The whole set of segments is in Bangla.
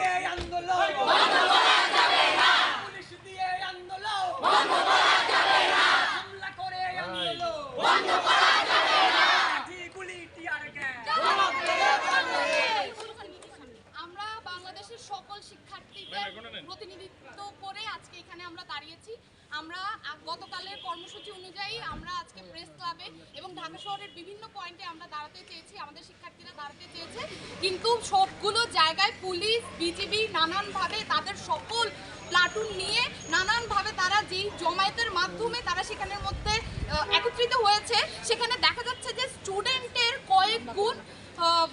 দিয়ে আন্দোলন পুলিশ দিয়ে আন্দোলন হামলা করে আন্দোলন লাঠি, গুলি, টিয়ার গ্যাস। আমরা বাংলাদেশের সকল শিক্ষার্থীদের প্রতিনিধিত্ব করে আজকে এখানে আমরা দাঁড়িয়েছি আমরা গতকালের কর্মসূচি অনুযায়ী আমরা আজকে প্রেস ক্লাবে এবং ঢাকা শহরের বিভিন্ন পয়েন্টে আমরা দাঁড়াতে চেয়েছি আমাদের কিন্তু সবগুলো জায়গায় পুলিশ, বিজিবি নানানভাবে তাদের সকল প্লাটুন নিয়ে নানানভাবে তারা যেই জমায়েতের মাধ্যমে তারা সেখানের মধ্যে একত্রিত হয়েছে, সেখানে দেখা যাচ্ছে যে স্টুডেন্টের কয়েক গুণ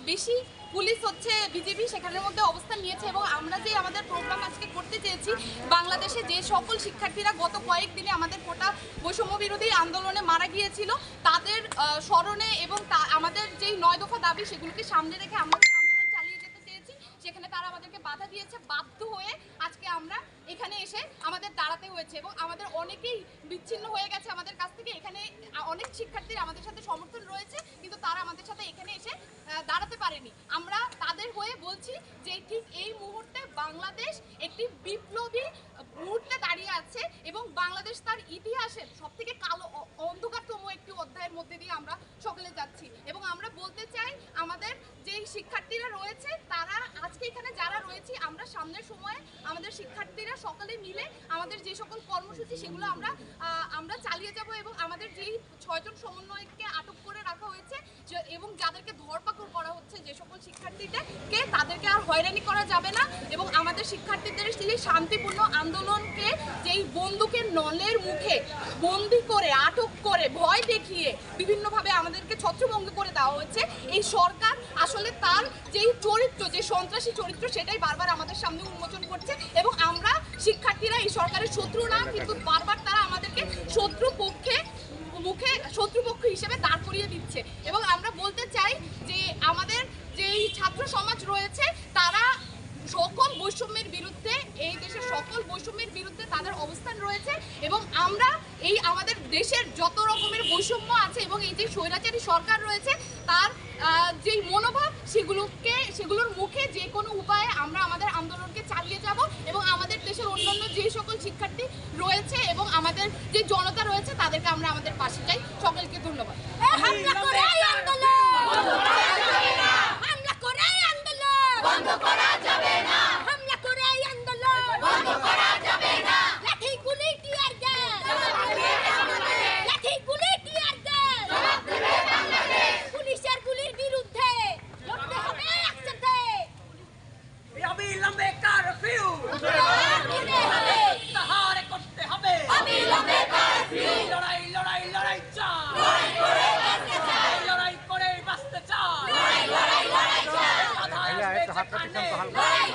বেশি পুলিশ হচ্ছে বিজেপি সেখানের মধ্যে অবস্থান নিয়েছে এবং আমরা যে আমাদের প্রোগ্রাম আজকে করতে চেয়েছি, বাংলাদেশে যে সকল শিক্ষার্থীরা গত কয়েকদিনে আমাদের কোটা বৈষম্য বিরোধী আন্দোলনে মারা গিয়েছিল, তাদের স্মরণে এবং তা- আমাদের যেই নয় দফা দাবি সেগুলোকে সামনে রেখে আমরা যে আন্দোলন চালিয়ে যেতে চেয়েছি, সেখানে তারা আমাদেরকে বাধা দিয়েছে, বাধ্য হয়ে আজকে আমরা এখানে এসে আমাদের দাঁড়াতে হয়েছে এবং আমাদের অনেকেই বিচ্ছিন্ন হয়ে গেছে আমাদের কাছ থেকে এখানে আ- অনেক শিক্ষার্থীর আমাদের সাথে সমর্থন রয়েছে কিন্তু তারা আমাদের সাথে এখানে এসে আহ, দাঁড়াতে পারেনি আমরা তাদের হয়ে বলছি যে ঠিক এই মুহূর্তে বাংলাদেশ একটি বিপ্লবী মুহূর্তে দাঁড়িয়ে আছে এবং বাংলাদেশ তার ইতিহাসের সব থেকে কালো অন্ধকারতম একটি অধ্যায়ের মধ্যে দিয়ে আমরা সকলে যাচ্ছি। এবং আমরা বলতে চাই, আমাদের যেই শিক্ষার্থীরা রয়েছে, তারা আজকে এখানে যারা রয়েছি, আমরা সামনের সময়ে আমাদের শিক্ষার্থীরা সকলে মিলে আমাদের যে সকল কর্মসূচি, সেগুলো আমরা আমরা চালিয়ে যাব এবং আমাদের যেই ছয়জন সমন্বয়ককে আটক করে রাখা হয়েছে এবং যাদেরকে ধরপাকড় করা হচ্ছে যে সকল শিক্ষার্থীদেরকে, তাদেরকে আর হয়রানি করা যাবে না। এবং আমাদের শিক্ষার্থীদের সেই শান্তিপূর্ণ আন্দোলনকে যেই বন্দুকের নলের মুখে বন্দি করে, আটক করে, ভয় দেখিয়ে বিভিন্নভাবে আমাদেরকে ছত্রভঙ্গ করে দেওয়া হচ্ছে এই সরকার আসলে তার যেই চরিত্র, যে সন্ত্রাসী চরিত্র, সেটাই বারবার আমাদের সামনে উন্মোচন করছে এবং আমরা শিক্ষার্থীরা এই সরকারের শত্রু না, কিন্তু বারবার তারা আমাদেরকে শত্রু পক্ষে, মুখে শত্রুপক্ষ হিসেবে দাঁড় করিয়ে দিচ্ছে। এবং আমরা বলতে চাই যে আমাদের যেই ছাত্র সমাজ রয়েছে, তারা সকল বৈষম্যের বিরুদ্ধে এই দেশের সকল বৈষম্যের বিরুদ্ধে তাদের অবস্থান রয়েছে এবং আমরা এই আমাদের দেশের যত রকমের বৈষম্য আছে এবং এই যে স্বৈরাচারী সরকার রয়েছে, তার যে মনোভাব, সেগুলোকে, সেগুলোর মুখে যে কোনো উপায়ে আমরা আমাদের আন্দোলনকে চালিয়ে যাব এবং আমাদের দেশের অন্যান্য যে সকল শিক্ষার্থী রয়েছে এবং আমাদের যে জনতা রয়েছে, তাদেরকে আমরা আমাদের পাশে চাই সকলকে ধন্যবাদ। Satu tinggal, dua 斗